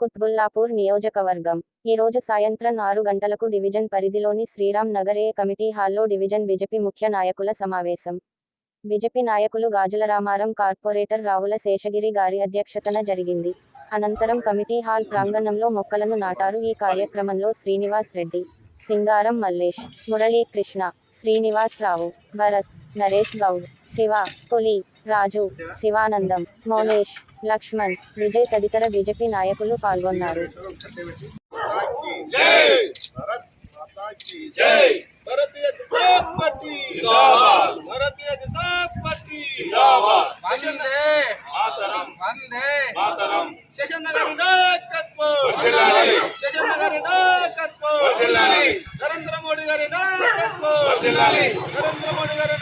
కుత్బుల్లాపూర్ నియోజకవర్గం. ఈ రోజు సాయంత్రం ఆరు గంటలకు డివిజన్ పరిధిలోని శ్రీరామ్ నగర్ ఏ కమిటీ హాల్లో డివిజన్ బీజేపీ ముఖ్య నాయకుల సమావేశం. బీజేపీ నాయకులు గాజుల రామారం కార్పొరేటర్ రావుల శేషగిరి గారి అధ్యక్షతన జరిగింది. అనంతరం కమిటీ హాల్ ప్రాంగణంలో మొక్కలను నాటారు ఈ కార్యక్రమంలో శ్రీనివాస్ రెడ్డి సింగారం మల్లేష్ మురళీ కృష్ణ శ్రీనివాస్ రావు భరత్ నరేష్ గౌడ్ శివ కొలి రాజు శివానందం మౌనేష్ లక్ష్మణ్ విజయ్ తదితర బీజేపీ నాయకులు పాల్గొన్నారు. నరేంద్ర మోడీ గారి నాయకత్వం నరేంద్ర మోడీ గారు